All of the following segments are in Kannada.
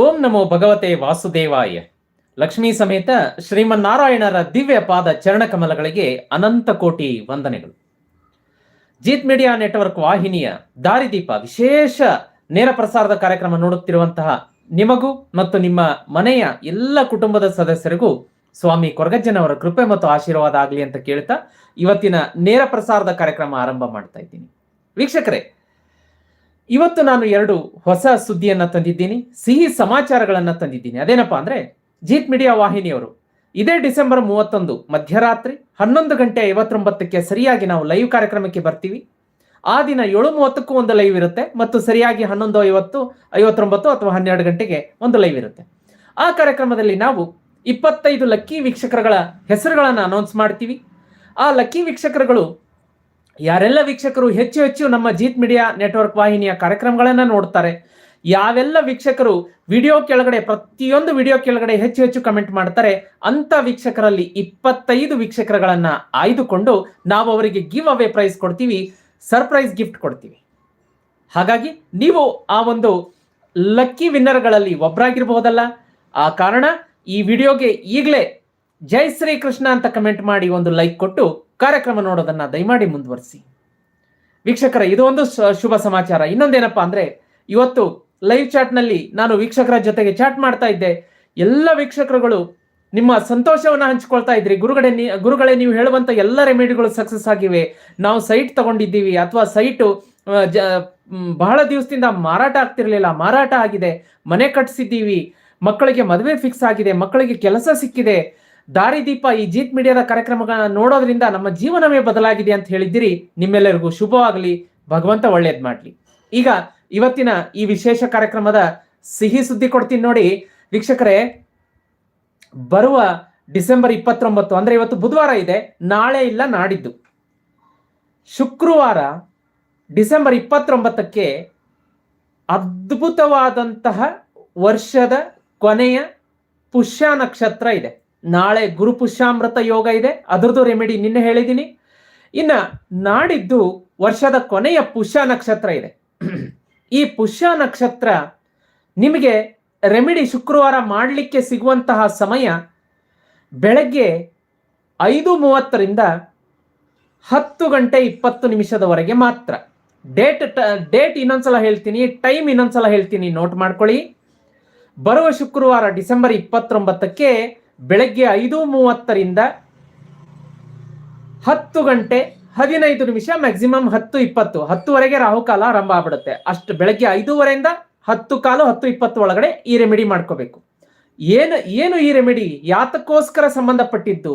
ಓಂ ನಮೋ ಭಗವತೆ ವಾಸುದೇವಾಯ. ಲಕ್ಷ್ಮೀ ಸಮೇತ ಶ್ರೀಮನ್ನಾರಾಯಣರ ದಿವ್ಯ ಪಾದ ಚರಣಕಮಲಗಳಿಗೆ ಅನಂತ ಕೋಟಿ ವಂದನೆಗಳು. ಜೀತ್ ಮೀಡಿಯಾ ನೆಟ್ವರ್ಕ್ ವಾಹಿನಿಯ ದಾರಿದೀಪ ವಿಶೇಷ ನೇರ ಪ್ರಸಾರದ ಕಾರ್ಯಕ್ರಮ ನೋಡುತ್ತಿರುವಂತಹ ನಿಮಗೂ ಮತ್ತು ನಿಮ್ಮ ಮನೆಯ ಎಲ್ಲ ಕುಟುಂಬದ ಸದಸ್ಯರಿಗೂ ಸ್ವಾಮಿ ಕೊರಗಜ್ಜನವರ ಕೃಪೆ ಮತ್ತು ಆಶೀರ್ವಾದ ಆಗಲಿ ಅಂತ ಕೇಳ್ತಾ ಇವತ್ತಿನ ನೇರ ಪ್ರಸಾರದ ಕಾರ್ಯಕ್ರಮ ಆರಂಭ ಮಾಡ್ತಾ ಇದ್ದೀನಿ. ವೀಕ್ಷಕರೇ ಇವತ್ತು ನಾನು ಎರಡು ಹೊಸ ಸುದ್ದಿಯನ್ನ ತಂದಿದ್ದೀನಿ, ಸಿಹಿ ಸಮಾಚಾರಗಳನ್ನ ತಂದಿದ್ದೀನಿ. ಅದೇನಪ್ಪಾ ಅಂದ್ರೆ, ಜೀತ್ ಮೀಡಿಯಾ ವಾಹಿನಿಯವರು, ಇದೇ ಡಿಸೆಂಬರ್ ಮೂವತ್ತೊಂದು, ಮಧ್ಯರಾತ್ರಿ ಹನ್ನೊಂದು ಗಂಟೆ ಐವತ್ತೊಂಬತ್ತಕ್ಕೆ ಸರಿಯಾಗಿ ನಾವು ಲೈವ್ ಕಾರ್ಯಕ್ರಮಕ್ಕೆ ಬರ್ತೀವಿ. ಆ ದಿನ ಏಳು ಮೂವತ್ತಕ್ಕೂ ಒಂದು ಲೈವ್ ಇರುತ್ತೆ, ಮತ್ತು ಸರಿಯಾಗಿ ಹನ್ನೊಂದು ಐವತ್ತು, ಐವತ್ತೊಂಬತ್ತು ಅಥವಾ ಹನ್ನೆರಡು ಗಂಟೆಗೆ ಒಂದು ಲೈವ್ ಇರುತ್ತೆ. ಆ ಕಾರ್ಯಕ್ರಮದಲ್ಲಿ ನಾವು ಇಪ್ಪತ್ತೈದು ಲಕ್ಕಿ ವೀಕ್ಷಕರುಗಳ ಹೆಸರುಗಳನ್ನು ಅನೌನ್ಸ್ ಮಾಡ್ತೀವಿ. ಆ ಲಕ್ಕಿ ವೀಕ್ಷಕರುಗಳು ಯಾರೆಲ್ಲ ವೀಕ್ಷಕರು ಹೆಚ್ಚು ಹೆಚ್ಚು ನಮ್ಮ ಜೀತ್ ಮೀಡಿಯಾ ನೆಟ್ವರ್ಕ್ ವಾಹಿನಿಯ ಕಾರ್ಯಕ್ರಮಗಳನ್ನ ನೋಡ್ತಾರೆ, ಯಾವೆಲ್ಲ ವೀಕ್ಷಕರು ವಿಡಿಯೋ ಕೆಳಗಡೆ, ಪ್ರತಿಯೊಂದು ವಿಡಿಯೋ ಕೆಳಗಡೆ ಹೆಚ್ಚು ಹೆಚ್ಚು ಕಮೆಂಟ್ ಮಾಡ್ತಾರೆ, ಅಂತ ವೀಕ್ಷಕರಲ್ಲಿ ಇಪ್ಪತ್ತೈದು ವೀಕ್ಷಕರುಗಳನ್ನ ಆಯ್ದುಕೊಂಡು ನಾವು ಅವರಿಗೆ ಗಿವ್ ಅವೇ ಪ್ರೈಸ್ ಕೊಡ್ತೀವಿ, ಸರ್ಪ್ರೈಸ್ ಗಿಫ್ಟ್ ಕೊಡ್ತೀವಿ. ಹಾಗಾಗಿ ನೀವು ಆ ಒಂದು ಲಕ್ಕಿ ವಿನ್ನರ್ಗಳಲ್ಲಿ ಒಬ್ಬರಾಗಿರ್ಬಹುದಲ್ಲ ಆ ಕಾರಣ ಈ ವಿಡಿಯೋಗೆ ಈಗಲೇ ಜೈ ಶ್ರೀ ಕೃಷ್ಣ ಅಂತ ಕಮೆಂಟ್ ಮಾಡಿ ಒಂದು ಲೈಕ್ ಕೊಟ್ಟು ಕಾರ್ಯಕ್ರಮ ನೋಡೋದನ್ನ ದಯಮಾಡಿ ಮುಂದುವರಿಸಿ. ವೀಕ್ಷಕರ, ಇದು ಒಂದು ಶುಭ ಸಮಾಚಾರ. ಇನ್ನೊಂದೇನಪ್ಪ ಅಂದ್ರೆ, ಇವತ್ತು ಲೈವ್ ಚಾಟ್ನಲ್ಲಿ ನಾನು ವೀಕ್ಷಕರ ಜೊತೆಗೆ ಚಾಟ್ ಮಾಡ್ತಾ ಇದ್ದೆ. ಎಲ್ಲ ವೀಕ್ಷಕರುಗಳು ನಿಮ್ಮ ಸಂತೋಷವನ್ನ ಹಂಚಿಕೊಳ್ತಾ ಇದ್ರಿ. ಗುರುಗಡೆ ಗುರುಗಳೇ, ನೀವು ಹೇಳುವಂತ ಎಲ್ಲ ರೆಮಿಡಿಗಳು ಸಕ್ಸಸ್ ಆಗಿವೆ. ನಾವು ಸೈಟ್ ತಗೊಂಡಿದ್ದೀವಿ. ಅಥವಾ ಸೈಟು ಬಹಳ ದಿವಸದಿಂದ ಮಾರಾಟ ಆಗ್ತಿರ್ಲಿಲ್ಲ. ಮಾರಾಟ ಆಗಿದೆ. ಮನೆ ಕಟ್ಸಿದ್ದೀವಿ. ಮಕ್ಕಳಿಗೆ ಮದುವೆ ಫಿಕ್ಸ್ ಆಗಿದೆ. ಮಕ್ಕಳಿಗೆ ಕೆಲಸ ಸಿಕ್ಕಿದೆ. ದಾರಿದೀಪ ಈ ಜೀತ್ ಮೀಡಿಯಾದ ಕಾರ್ಯಕ್ರಮಗಳನ್ನ ನೋಡೋದ್ರಿಂದ ನಮ್ಮ ಜೀವನವೇ ಬದಲಾಗಿದೆ ಅಂತ ಹೇಳಿದ್ದೀರಿ. ನಿಮ್ಮೆಲ್ಲರಿಗೂ ಶುಭವಾಗಲಿ. ಭಗವಂತ ಒಳ್ಳೇದ್ ಮಾಡ್ಲಿ. ಈಗ ಇವತ್ತಿನ ಈ ವಿಶೇಷ ಕಾರ್ಯಕ್ರಮದ ಸಿಹಿ ಸುದ್ದಿ ಕೊಡ್ತೀನಿ ನೋಡಿ. ವೀಕ್ಷಕರೇ, ಬರುವ ಡಿಸೆಂಬರ್ ಇಪ್ಪತ್ತೊಂಬತ್ತು, ಅಂದ್ರೆ ಇವತ್ತು ಬುಧವಾರ ಇದೆ. ನಾಳೆ ಇಲ್ಲ, ನಾಡಿದ್ದು. ಶುಕ್ರವಾರ ಡಿಸೆಂಬರ್ ಇಪ್ಪತ್ತೊಂಬತ್ತಕ್ಕೆ ಅದ್ಭುತವಾದಂತಹ ವರ್ಷದ ಕೊನೆಯ ಪುಷ್ಯ ನಕ್ಷತ್ರ ಇದೆ. ನಾಳೆ ಗುರು ಪುಷ್ಯಾಮೃತ ಯೋಗ ಇದೆ. ಅದರದ್ದು ರೆಮಿಡಿ ನಿನ್ನೆ ಹೇಳಿದ್ದೀನಿ. ಇನ್ನ ನಾಡಿದ್ದು ವರ್ಷದ ಕೊನೆಯ ಪುಷ್ಯ ನಕ್ಷತ್ರ ಇದೆ. ಈ ಪುಷ್ಯ ನಕ್ಷತ್ರ ನಿಮಗೆ ರೆಮಿಡಿ ಶುಕ್ರವಾರ ಮಾಡಲಿಕ್ಕೆ ಸಿಗುವಂತಹ ಸಮಯ ಬೆಳಗ್ಗೆ ಐದು ಮೂವತ್ತರಿಂದ ಹತ್ತು ಗಂಟೆ ಇಪ್ಪತ್ತು ನಿಮಿಷದವರೆಗೆ ಮಾತ್ರ. ಡೇಟ್ ಡೇಟ್ ಇನ್ನೊಂದ್ಸಲ ಹೇಳ್ತೀನಿ ಟೈಮ್ ಇನ್ನೊಂದ್ಸಲ ಹೇಳ್ತೀನಿ ನೋಟ್ ಮಾಡ್ಕೊಳ್ಳಿ. ಬರುವ ಶುಕ್ರವಾರ ಡಿಸೆಂಬರ್ ಇಪ್ಪತ್ತೊಂಬತ್ತಕ್ಕೆ ಬೆಳಗ್ಗೆ ಐದು ಮೂವತ್ತರಿಂದ ಹತ್ತು ಗಂಟೆ ಹದಿನೈದು ನಿಮಿಷ ಮ್ಯಾಕ್ಸಿಮಮ್ ಹತ್ತು ಇಪ್ಪತ್ತು. ಹತ್ತುವರೆಗೆ ರಾಹುಕಾಲ ಆರಂಭ ಆಗ್ಬಿಡುತ್ತೆ. ಅಷ್ಟು ಬೆಳಗ್ಗೆ ಐದೂವರೆಯಿಂದ ಹತ್ತು ಕಾಲು, ಹತ್ತು ಇಪ್ಪತ್ತು ಒಳಗಡೆ ಈ ರೆಮಿಡಿ ಮಾಡ್ಕೋಬೇಕು. ಏನು ಏನು ಈ ರೆಮಿಡಿ ಯಾತಕ್ಕೋಸ್ಕರ ಸಂಬಂಧಪಟ್ಟಿದ್ದು?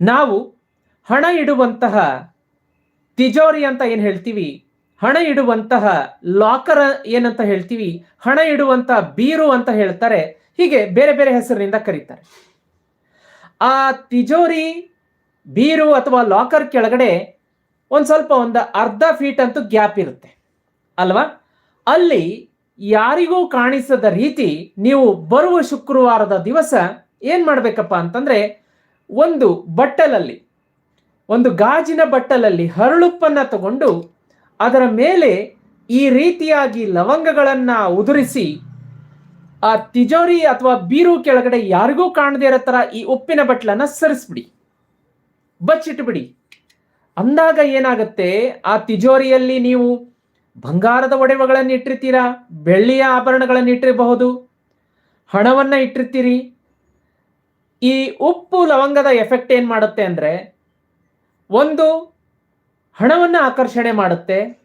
ನಾವು ಹಣ ಇಡುವಂತಹ ತಿಜೋರಿ ಅಂತ ಏನು ಹೇಳ್ತೀವಿ? ಹಣ ಇಡುವಂತಹ ಲಾಕರ್ ಏನಂತ ಹೇಳ್ತೀವಿ? ಹಣ ಇಡುವಂತಹ ಬೀರು ಅಂತ ಹೇಳ್ತಾರೆ. ಹೀಗೆ ಬೇರೆ ಬೇರೆ ಹೆಸರಿನಿಂದ ಕರೀತಾರೆ. ಆ ತಿಜೋರಿ ಬೀರು ಅಥವಾ ಲಾಕರ್ ಕೆಳಗಡೆ ಒಂದು ಸ್ವಲ್ಪ ಒಂದು ಅರ್ಧ ಫೀಟ್ ಅಂತೂ ಗ್ಯಾಪ್ ಇರುತ್ತೆ. ಅಲ್ವಾ? ಅಲ್ಲಿ ಯಾರಿಗೂ ಕಾಣಿಸದ ರೀತಿ ನೀವು ಬರುವ ಶುಕ್ರವಾರದ ದಿವಸ ಏನು ಮಾಡಬೇಕಪ್ಪ ಅಂತಂದ್ರೆ ಒಂದು ಬಟ್ಟಲಲ್ಲಿ, ಒಂದು ಗಾಜಿನ ಬಟ್ಟಲಲ್ಲಿ ಹರಳುಪ್ಪನ್ನ ತಗೊಂಡು ಅದರ ಮೇಲೆ ಈ ರೀತಿಯಾಗಿ ಲವಂಗಗಳನ್ನು ಉದುರಿಸಿ ಆ ತಿಜೋರಿ ಅಥವಾ ಬೀರು ಕೆಳಗಡೆ ಯಾರಿಗೂ ಕಾಣದೇ ಇರೋ ತರ ಈ ಉಪ್ಪಿನ ಬಟ್ಲನ್ನ ಸರಿಸ್ಬಿಡಿ. ಬಚ್ಚಿಟ್ಬಿಡಿ. ಅಂದಾಗ ಏನಾಗುತ್ತೆ? ಆ ತಿಜೋರಿಯಲ್ಲಿ ನೀವು ಬಂಗಾರದ ಒಡವೆಗಳನ್ನು ಇಟ್ಟಿರ್ತೀರಾ? ಬೆಳ್ಳಿಯ ಆಭರಣಗಳನ್ನು ಇಟ್ಟಿರಬಹುದು? ಹಣವನ್ನ ಇಟ್ಟಿರ್ತೀರಿ? ಈ ಉಪ್ಪು ಲವಂಗದ ಎಫೆಕ್ಟ್ ಏನು ಮಾಡುತ್ತೆ ಅಂದ್ರೆ, ಒಂದು, ಹಣವನ್ನು ಆಕರ್ಷಣೆ ಮಾಡುತ್ತೆ.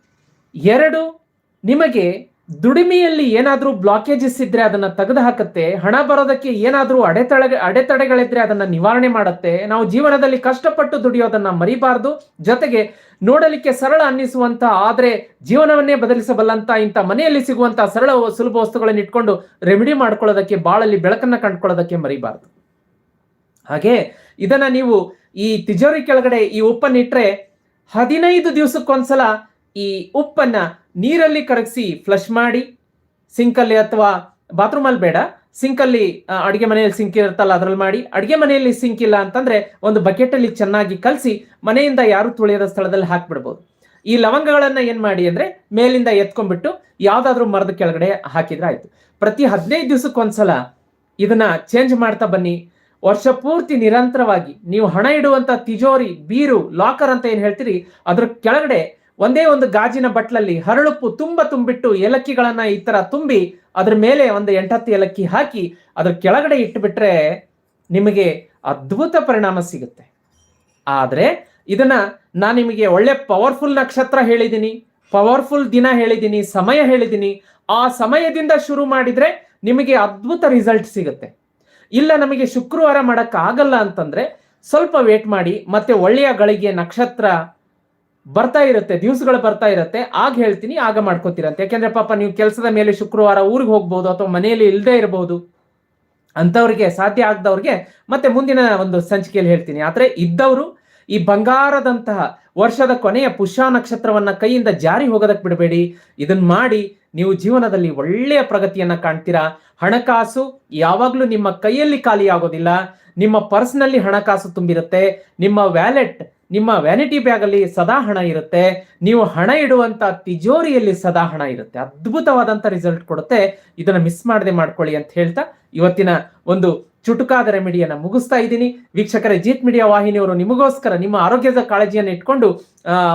ಎರಡು, ನಿಮಗೆ ದುಡಿಮೆಯಲ್ಲಿ ಏನಾದರೂ ಬ್ಲಾಕೇಜಸ್ ಇದ್ರೆ ಅದನ್ನ ತೆಗೆದು ಹಾಕುತ್ತೆ ಹಣ ಬರೋದಕ್ಕೆ ಏನಾದರೂ ಅಡೆತಡೆ ಅಡೆತಡೆಗಳಿದ್ರೆ ಅದನ್ನ ನಿವಾರಣೆ ಮಾಡುತ್ತೆ, ನಾವು ಜೀವನದಲ್ಲಿ ಕಷ್ಟಪಟ್ಟು ದುಡಿಯೋದನ್ನ ಮರಿಬಾರದು, ಜೊತೆಗೆ ನೋಡಲಿಕ್ಕೆ ಸರಳ ಅನ್ನಿಸುವಂತ, ಆದ್ರೆ ಜೀವನವನ್ನೇ ಬದಲಿಸಬಲ್ಲಂತ ಇಂಥ ಮನೆಯಲ್ಲಿ ಸಿಗುವಂತ ಸರಳ ಸುಲಭ ವಸ್ತುಗಳನ್ನು ಇಟ್ಕೊಂಡು ರೆಮಿಡಿ ಮಾಡ್ಕೊಳ್ಳೋದಕ್ಕೆ, ಬಾಳಲ್ಲಿ ಬೆಳಕನ್ನ ಕಂಡುಕೊಳ್ಳೋದಕ್ಕೆ ಮರಿಬಾರ್ದು. ಹಾಗೆ ಇದನ್ನ ನೀವು ಈ ತಿಜೋರಿ ಕೆಳಗಡೆ ಈ ಉಪ್ಪನ್ನ ಇಟ್ರೆ ಹದಿನೈದು ದಿವಸಕ್ಕೊಂದ್ಸಲ ಈ ಉಪ್ಪನ್ನ ನೀರಲ್ಲಿ ಕರಗಿಸಿ ಫ್ಲಶ್ ಮಾಡಿ ಸಿಂಕಲ್ಲಿ ಅಥವಾ ಬಾತ್ರೂಮ್ ಅಲ್ಲಿ ಬೇಡ ಸಿಂಕಲ್ಲಿ ಅಡುಗೆ ಮನೆಯಲ್ಲಿ ಸಿಂಕ್ ಇರುತ್ತಲ್ಲ, ಅದ್ರಲ್ಲಿ ಮಾಡಿ. ಅಡುಗೆ ಮನೆಯಲ್ಲಿ ಸಿಂಕ್ ಇಲ್ಲ ಅಂತಂದ್ರೆ ಒಂದು ಬಕೆಟ್ ಅಲ್ಲಿ ಚೆನ್ನಾಗಿ ಕಲಸಿ ಮನೆಯಿಂದ ಯಾರು ತುಳಿಯದ ಸ್ಥಳದಲ್ಲಿ ಹಾಕಿಬಿಡ್ಬೋದು. ಈ ಲವಂಗಗಳನ್ನ ಏನ್ ಮಾಡಿ ಅಂದ್ರೆ ಮೇಲಿಂದ ಎತ್ಕೊಂಡ್ಬಿಟ್ಟು ಯಾವ್ದಾದ್ರು ಮರದ ಕೆಳಗಡೆ ಹಾಕಿದ್ರೆ ಆಯ್ತು. ಪ್ರತಿ ಹದಿನೈದು ದಿವಸಕ್ಕೊಂದ್ಸಲ ಇದನ್ನ ಚೇಂಜ್ ಮಾಡ್ತಾ ಬನ್ನಿ. ವರ್ಷ ಪೂರ್ತಿ ನಿರಂತರವಾಗಿ ನೀವು ಹಣ ಇಡುವಂತ ತಿಜೋರಿ, ಬೀರು ಲಾಕರ್ ಅಂತ ಏನ್ ಹೇಳ್ತೀರಿ, ಅದ್ರ ಕೆಳಗಡೆ ಒಂದೇ ಒಂದು ಗಾಜಿನ ಬಟ್ಲಲ್ಲಿ ಹರಳುಪ್ಪು ತುಂಬ ತುಂಬಿಟ್ಟು ಏಲಕ್ಕಿಗಳನ್ನ ಈ ತರ ತುಂಬಿ ಅದ್ರ ಮೇಲೆ ಒಂದು ಎಂಟತ್ತು ಏಲಕ್ಕಿ ಹಾಕಿ ಅದ್ರ ಕೆಳಗಡೆ ಇಟ್ಟುಬಿಟ್ರೆ ನಿಮಗೆ ಅದ್ಭುತ ಪರಿಣಾಮ ಸಿಗುತ್ತೆ. ಆದರೆ ಇದನ್ನ ನಾನು ನಿಮಗೆ ಒಳ್ಳೆ ಪವರ್ಫುಲ್ ನಕ್ಷತ್ರ ಹೇಳಿದ್ದೀನಿ ಪವರ್ಫುಲ್ ದಿನ ಹೇಳಿದ್ದೀನಿ ಸಮಯ ಹೇಳಿದ್ದೀನಿ ಆ ಸಮಯದಿಂದ ಶುರು ಮಾಡಿದ್ರೆ ನಿಮಗೆ ಅದ್ಭುತ ರಿಸಲ್ಟ್ ಸಿಗುತ್ತೆ. ಇಲ್ಲ ನಮಗೆ ಶುಕ್ರವಾರ ಮಾಡೋಕ್ಕಾಗಲ್ಲ ಅಂತಂದ್ರೆ ಸ್ವಲ್ಪ ವೇಟ್ ಮಾಡಿ ಮತ್ತೆ ಒಳ್ಳೆಯ ಗಳಿಗೆ ನಕ್ಷತ್ರ ಬರ್ತಾ ಇರುತ್ತೆ, ದಿವಸಗಳು ಬರ್ತಾ ಇರುತ್ತೆ, ಆಗ ಹೇಳ್ತೀನಿ, ಆಗ ಮಾಡ್ಕೋತೀರಂತೆ. ಯಾಕೆಂದ್ರೆ ಪಾಪ ನೀವು ಕೆಲಸದ ಮೇಲೆ ಶುಕ್ರವಾರ ಊರಿಗೆ ಹೋಗ್ಬೋದು ಅಥವಾ ಮನೆಯಲ್ಲಿ ಇಲ್ಲದೆ ಇರಬಹುದು ಅಂಥವ್ರಿಗೆ ಸಾಧ್ಯ ಆಗದವ್ರಿಗೆ ಮತ್ತೆ ಮುಂದಿನ ಒಂದು ಸಂಚಿಕೆಯಲ್ಲಿ ಹೇಳ್ತೀನಿ. ಆದ್ರೆ ಇದ್ದವರು ಈ ಬಂಗಾರದಂತಹ ವರ್ಷದ ಕೊನೆಯ ಪುಷ್ಯ ನಕ್ಷತ್ರವನ್ನ ಕೈಯಿಂದ ಜಾರಿ ಹೋಗೋದಕ್ಕೆ ಬಿಡಬೇಡಿ. ಇದನ್ನ ಮಾಡಿ ನೀವು ಜೀವನದಲ್ಲಿ ಒಳ್ಳೆಯ ಪ್ರಗತಿಯನ್ನ ಕಾಣ್ತೀರಾ? ಹಣಕಾಸು ಯಾವಾಗಲೂ ನಿಮ್ಮ ಕೈಯಲ್ಲಿ ಖಾಲಿ ಆಗೋದಿಲ್ಲ. ನಿಮ್ಮ ಪರ್ಸ್ನಲ್ಲಿ ಹಣಕಾಸು ತುಂಬಿರುತ್ತೆ. ನಿಮ್ಮ ವ್ಯಾಲೆಟ್ ನಿಮ್ಮ ವ್ಯಾನಿಟಿ ಬ್ಯಾಗ್ ಅಲ್ಲಿ ಸದಾ ಹಣ ಇರುತ್ತೆ, ನೀವು ಹಣ ಇಡುವಂತ ತಿಜೋರಿಯಲ್ಲಿ ಸದಾ ಹಣ ಇರುತ್ತೆ. ಅದ್ಭುತವಾದಂತ ರಿಸಲ್ಟ್ ಕೊಡುತ್ತೆ. ಇದನ್ನ ಮಿಸ್ ಮಾಡದೆ ಮಾಡ್ಕೊಳ್ಳಿ ಅಂತ ಹೇಳ್ತಾ ಇವತ್ತಿನ ಒಂದು ಚುಟುಕಾದ ರೆಮಿಡಿಯನ್ನ ಮುಗಿಸ್ತಾ ಇದ್ದೀನಿ. ವೀಕ್ಷಕರೇ ಜೀತ್ ಮೀಡಿಯಾ ವಾಹಿನಿಯವರು ನಿಮಗೋಸ್ಕರ ನಿಮ್ಮ ಆರೋಗ್ಯದ ಕಾಳಜಿಯನ್ನು ಇಟ್ಕೊಂಡು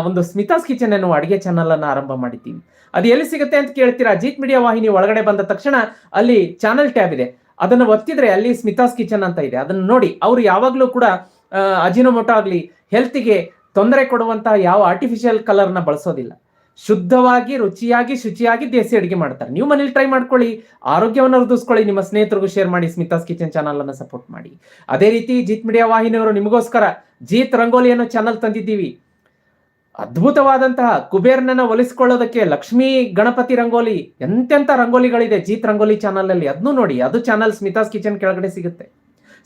ಒಂದು ಸ್ಮಿತಾಸ್ ಕಿಚನ್ ಅನ್ನು ಅಡುಗೆ ಚಾನಲ್ ಅನ್ನು ಆರಂಭ ಮಾಡಿದ್ದೀವಿ ಅದು ಎಲ್ಲಿ ಸಿಗುತ್ತೆ ಅಂತ ಕೇಳ್ತೀರಾ? ಜೀತ್ ಮೀಡಿಯಾ ವಾಹಿನಿ ಒಳಗಡೆ ಬಂದ ತಕ್ಷಣ ಅಲ್ಲಿ ಚಾನಲ್ ಟ್ಯಾಬ್ ಇದೆ. ಅದನ್ನು ಒತ್ತಿದ್ರೆ ಅಲ್ಲಿ ಸ್ಮಿತಾಸ್ ಕಿಚನ್ ಅಂತ ಇದೆ. ಅದನ್ನು ನೋಡಿ, ಅವರು ಯಾವಾಗಲೂ ಕೂಡ ಅಜಿನೋಮೋಟೋ ಆಗಲಿ ಹೆಲ್ತಿಗೆ ತೊಂದರೆ ಕೊಡುವಂತಹ ಯಾವ ಆರ್ಟಿಫಿಷಿಯಲ್ ಕಲರ್ನ ಬಳಸೋದಿಲ್ಲ. ಶುದ್ಧವಾಗಿ, ರುಚಿಯಾಗಿ, ಶುಚಿಯಾಗಿ ದೇಸಿ ಅಡಿಗೆ ಮಾಡ್ತಾರೆ. ನೀವು ಮನೇಲಿ ಟ್ರೈ ಮಾಡ್ಕೊಳ್ಳಿ. ಆರೋಗ್ಯವನ್ನು ವೃದ್ಧಿಸ್ಕೊಳ್ಳಿ. ನಿಮ್ಮ ಸ್ನೇಹಿತರಿಗೂ ಶೇರ್ ಮಾಡಿ. ಸ್ಮಿತಾಸ್ ಕಿಚನ್ ಚಾನಲ್ ಅನ್ನು ಸಪೋರ್ಟ್ ಮಾಡಿ. ಅದೇ ರೀತಿ ಜೀತ್ ಮೀಡಿಯಾ ವಾಹಿನಿಯವರು ನಿಮಗೋಸ್ಕರ ಜೀತ್ ರಂಗೋಲಿ ಅನ್ನೋ ಚಾನಲ್ ತಂದಿದ್ದೀವಿ. ಅದ್ಭುತವಾದಂತಹ ಕುಬೇರ್ನನ್ನ ಒಲಿಸ್ಕೊಳ್ಳೋದಕ್ಕೆ ಲಕ್ಷ್ಮೀ ಗಣಪತಿ ರಂಗೋಲಿ ಎಂತೆಂತ ರಂಗೋಲಿಗಳಿದೆ ಜೀತ್ ರಂಗೋಲಿ ಚಾನಲ್ ಅಲ್ಲಿ. ಅದನ್ನು ನೋಡಿ, ಅದು ಚಾನಲ್ ಸ್ಮಿತಾಸ್ ಕಿಚನ್ ಕೆಳಗಡೆ ಸಿಗುತ್ತೆ.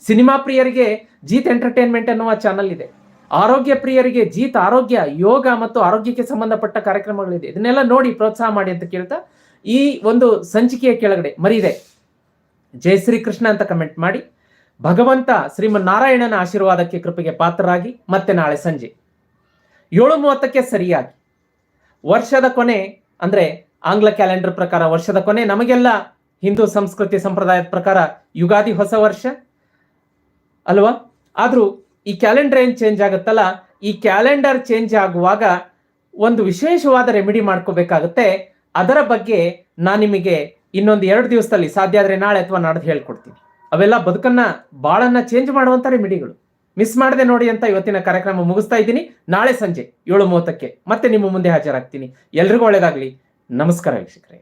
ಸಿನಿಮಾ ಪ್ರಿಯರಿಗೆ ಜೀತ್ ಎಂಟರ್ಟೈನ್ಮೆಂಟ್ ಅನ್ನುವ ಚಾನಲ್ ಇದೆ. ಆರೋಗ್ಯ ಪ್ರಿಯರಿಗೆ ಜೀತ, ಆರೋಗ್ಯ, ಯೋಗ ಮತ್ತು ಆರೋಗ್ಯಕ್ಕೆ ಸಂಬಂಧಪಟ್ಟ ಕಾರ್ಯಕ್ರಮಗಳಿದೆ. ಇದನ್ನೆಲ್ಲ ನೋಡಿ ಪ್ರೋತ್ಸಾಹ ಮಾಡಿ ಅಂತ ಕೇಳ್ತಾ ಈ ಒಂದು ಸಂಚಿಕೆಯ ಕೆಳಗಡೆ ಮರಿದೆ. ಜೈ ಶ್ರೀ ಕೃಷ್ಣ ಅಂತ ಕಮೆಂಟ್ ಮಾಡಿ. ಭಗವಂತ ಶ್ರೀಮನ್ ನಾರಾಯಣನ ಆಶೀರ್ವಾದಕ್ಕೆ ಕೃಪೆಗೆ ಪಾತ್ರರಾಗಿ ಮತ್ತೆ ನಾಳೆ ಸಂಜೆ. ಏಳು ಮೂವತ್ತಕ್ಕೆ ಸರಿಯಾಗಿ. ವರ್ಷದ ಕೊನೆ ಅಂದ್ರೆ ಆಂಗ್ಲ ಕ್ಯಾಲೆಂಡರ್ ಪ್ರಕಾರ ವರ್ಷದ ಕೊನೆ ನಮಗೆಲ್ಲ ಹಿಂದೂ ಸಂಸ್ಕೃತಿ ಸಂಪ್ರದಾಯದ ಪ್ರಕಾರ ಯುಗಾದಿ ಹೊಸ ವರ್ಷ ಅಲ್ವಾ? ಆದ್ರೂ ಈ ಕ್ಯಾಲೆಂಡರ್ ಏನು ಚೇಂಜ್ ಆಗುತ್ತಲ್ಲ, ಈ ಕ್ಯಾಲೆಂಡರ್ ಚೇಂಜ್ ಆಗುವಾಗ ಒಂದು ವಿಶೇಷವಾದ ರೆಮಿಡಿ ಮಾಡ್ಕೋಬೇಕಾಗುತ್ತೆ. ಅದರ ಬಗ್ಗೆ ನಾನು ನಿಮಗೆ ಇನ್ನೊಂದು ಎರಡು ದಿವಸದಲ್ಲಿ, ಸಾಧ್ಯ ಆದರೆ ನಾಳೆ ಅಥವಾ ನಾಡ್ದು ಹೇಳ್ಕೊಡ್ತೀನಿ. ಅವೆಲ್ಲ ಬದುಕನ್ನ ಬಾಳನ್ನ ಚೇಂಜ್ ಮಾಡುವಂತ ರೆಮಿಡಿಗಳು ಮಿಸ್ ಮಾಡದೆ ನೋಡಿ ಅಂತ ಇವತ್ತಿನ ಕಾರ್ಯಕ್ರಮ ಮುಗಿಸ್ತಾ ಇದ್ದೀನಿ. ನಾಳೆ ಸಂಜೆ ಏಳು ಮೂವತ್ತಕ್ಕೆ ಮತ್ತೆ ನಿಮ್ಮ ಮುಂದೆ ಹಾಜರಾಗ್ತೀನಿ. ಎಲ್ರಿಗೂ ಒಳ್ಳೇದಾಗ್ಲಿ. ನಮಸ್ಕಾರ ವೀಕ್ಷಕರೇ.